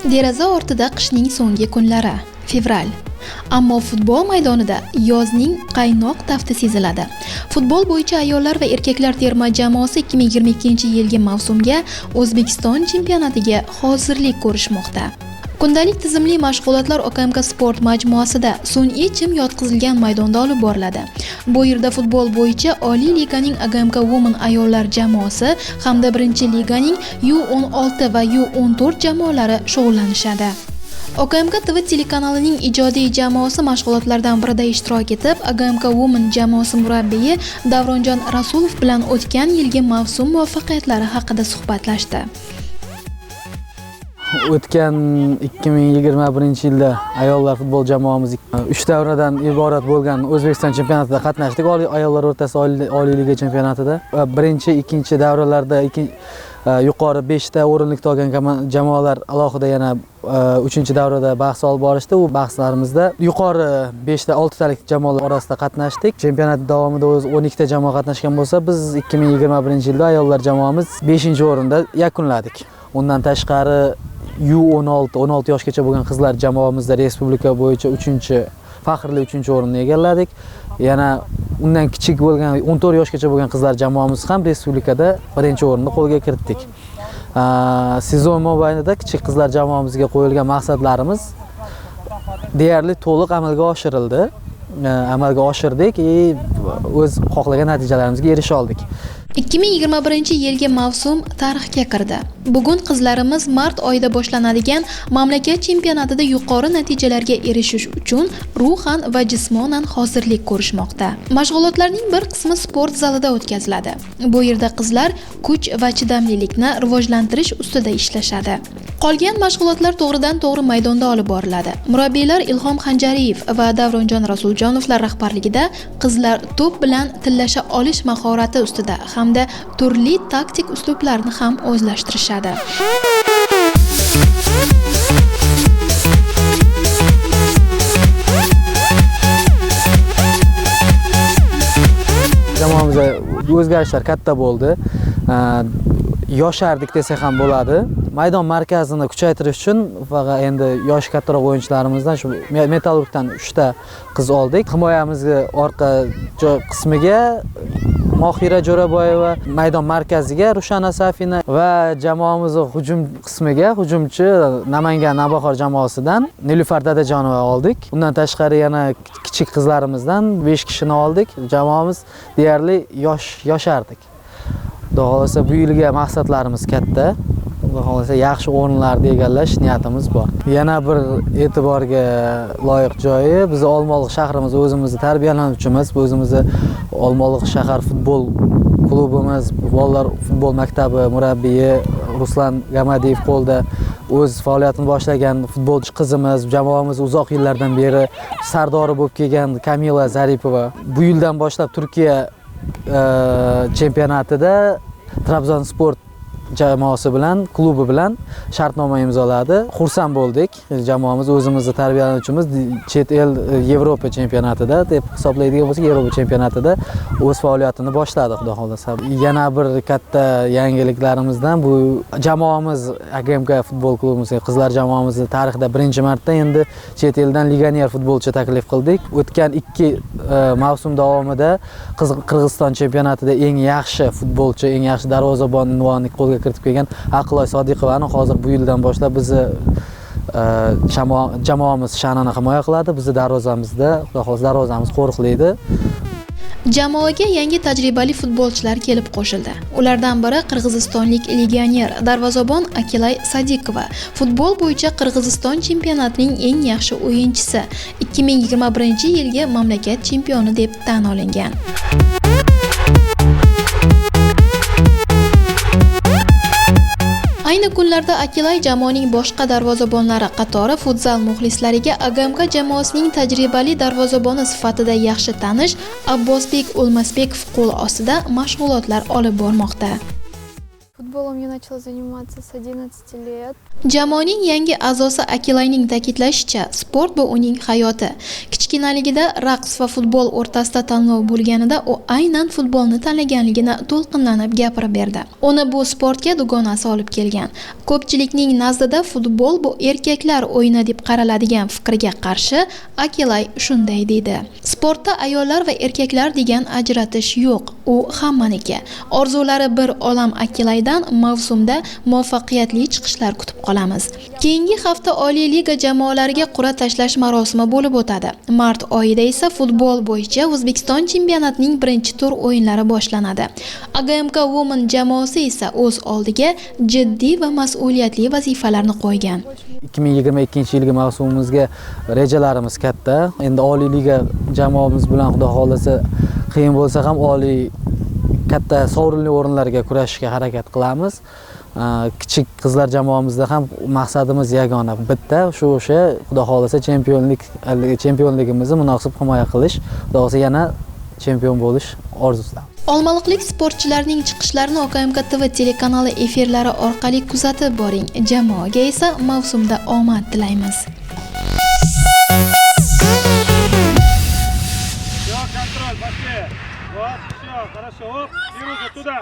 Deraza ortida qishning so'nggi kunlari, fevral. Ammo futbol maydonida yozning qaynoq tafti seziladi. Futbol bo'yicha ayollar va erkaklar terma jamoasi 2022-yilgi mavsumga O'zbekiston chempionatiga hozirlik ko'rishmoqda. Kundalik tizimli mashg'ulotlar OKMK sport majmuasida sun'iy chim yotqizilgan maydonda olib boriladi. Bu yerda futbol bo'yicha Oliy liganing agmk Women ayollar jamoasi hamda birinchi liganing U16 va U14 jamoalari shug'ullanishadi. OKMK TV telekanalining ijodiy jamoasi mashg'ulotlardan birida ishtirok etib, OKMK Women jamoasi murabbiyi Davronjon Rasulov bilan o'tgan yilgi mavsum muvaffaqiyatlari haqida suhbatlashdi. O'tgan 2021 yilda ayollar futbol jamoamiz 3 davradan iborat bo'lgan O'zbekiston chempionatida qatnashdik. Ayollar o'rtasi Oliy liga chempionatida. Birinchi, ikkinchi davralarda e, yuqori 5 ta o'rinlik olgan jamoalar alohida yana e, 3 davrada bahs olib borishdi. U bahslarimizda yuqori 5 ta 6 talik jamoalar orasida qatnashdik. Chempionat davomida o'z 12 ta jamoa qatnashgan bo'lsa, biz 2021 yilda ayollar jamoamiz 5-o'rinda yakunladik. Undan tashqari U16 16 yoshgacha bo'lgan qizlar jamoamizda respublika bo'yicha 3 faxrli 3 o'rinni egalladik. Yana undan kichik bo'lgan 14 yoshgacha bo'lgan qizlar jamoamiz ham respublikada birinchi o'rinni qo'lga kiritdik. Sezon mobaynida kichik qizlar jamoamizga qo'yilgan maqsadlarimiz deyarli to'liq amalga oshirildi. Amalga oshirdik va o'z xohlagan natijalarimizga erisha oldik. 2021-yilgi mavsum tarixga kirdi. Bugun qizlarimiz mart oyida boshlanadigan mamlakat chempionatida yuqori natijalarga erishish uchun ruhan va jismonan hozirlik ko'rishmoqda. Mashg'ulotlarning bir qismi sport zalida o'tkaziladi. Bu yerda qizlar kuch va chidamlilikni rivojlantirish ustida ishlashadi. Qolgan mashg'ulotlar to'g'ridan-to'g'ri maydonda olib boriladi. Murabbiylar Ilhom Xanjariyev va Davronjon Rasuljonovlar rahbarligida qizlar to'p bilan tillasha olish mahorati ustida hamda turli taktik uslublarni ham o'zlashtirishadi. Jamoamizda o'zgarishlar katta bo'ldi. Yoshardik desak ham bo'ladi. Maydon markazini kuchaytirish uchun faqat endi yoshi kattaroq o'yinchilarimizdan shu Metallurgdan 3 ta qiz oldik. himoyamizni orqa qismiga Mohira Jo'raboyeva, maydon markaziga Rushana Safina va jamoamizni hujum qismiga hujumchi Namangan Navbahor jamoasidan Nilufar Dadajonova oldik. Undan tashqari yana kichik qizlarimizdan 5 kishini oldik. Jamoamiz deyarli yosh yoshardik. Xudo xohlasa bu yilga maqsadlarimiz katta. Xudo xohlasa yaxshi o'rinlarni egallash niyatimiz bor. Yana bir e'tiborga loyiq joyi biz Olmaliq shahrimiz o'zimizni tarbiyalanuvchimiz, o'zimizni Olmaliq shahar futbol klubimiz, bolalar futbol maktabi murabbiyi Ruslan Gamadiyev qo'lda. O'z faoliyatini boshlagan futbolchi qizimiz, jamoamiz uzoq yillardan beri sardori bo'lib kelgan Kamila Zaripova. Bu yildan boshlab Turkiya e, chempionatida Trabzonspor jamoasi bilan, klubi bilan shartnoma imzoladi. Xursand bo'ldik. Jamoamiz o'zimizni tarbiyalanuvchimiz chet el e, Yevropa chempionatida deb hisoblaydigan bo'lsak, Yevropa chempionatida o'z faoliyatini boshladi, xudo xohlasa Yana bir katta yangiliklarimizdan bu jamoamiz AGMK futbol klubimiz, qizlar jamoamizni tarixida birinchi marta endi chet eldan legioner futbolchi taklif qildik. O'tgan 2 e, mavsum davomida Qirg'iziston chempionatida eng yaxshi futbolchi, eng yaxshi darvozabon unvonini qo'lga kiritib kelgan Aqloy Sodiqovani hozir bu yildan boshlab bizni e, jamoamiz sha'nini himoya qiladi. Bizni darvozamizda, xudo xohlasa darvozamiz qo'riqlaydi. Jamoaga yangi tajribali futbolchilar kelib qo'shildi. Ulardan biri qirg'izistonlik legioner darvozabon Akilay Sadiqova. Futbol bo'yicha Qirg'iziston chempionatining eng yaxshi o'yinchisi, 2021-yilgi mamlakat chempioni deb tan olingan. Ayni kunlarda Akilay jamoaning boshqa darvozabonlari qatori futzal muxlislariga AGMK jamoasining tajribali darvozaboni sifatida yaxshi tanish Abbosbek O'lmasbekov qo'l ostida mashg'ulotlar olib bormoqda. Футболом я начала заниматься с 11 лет. Jamoaning yangi a'zosi Akilayning ta'kidlashicha, sport bu uning hayoti. Kichkinaligida raqs va futbol o'rtasida tanlov bo'lganida u aynan futbolni tanlaganligini to'lqinlanib gapirib berdi. Uni bu sportga dugonasi olib kelgan. Ko'pchilikning nazdida futbol bu erkaklar o'yini deb qaraladigan fikrga qarshi akilay shunday deydi. Sportda ayollar va erkaklar degan ajratish yo'q u hammaniki. Orzulari bir olam akilaydan mavsumda muvaffaqiyatli chiqishlar kutib qolamiz. Keyingi hafta oliy liga jamoalariga qur'a tashlash marosimi bo'lib o'tadi. Mart oyida esa futbol bo'yicha o'zbekiston chempionatining birinchi tur o'yinlari boshlanadi. Agmk women jamoasi esa o'z oldiga jiddiy va mas'uliyatli vazifalarni qo'ygan. 2022 yilgi mavsumimizga rejalarimiz katta. Endi oliy liga jamoamiz bilan xudo xohlasa qiyin bo'lsa ham oliy katta sovrinli o'rinlarga kurashishga harakat qilamiz. Kichik qizlar jamoamizda ham maqsadimiz yagona bitta shu o'sha xudo xohlasa chempionlik chempionligimizni munosib himoya qilish xudo xohlasa yana chempion bo'lish orzusida olmaliqlik sportchilarning chiqishlarini OKMK TV telekanali efirlari orqali kuzatib boring jamoaga esa mavsumda omad tilaymiz Все, контроль, пошли. Вот, все, хорошо. Оп, и руки туда.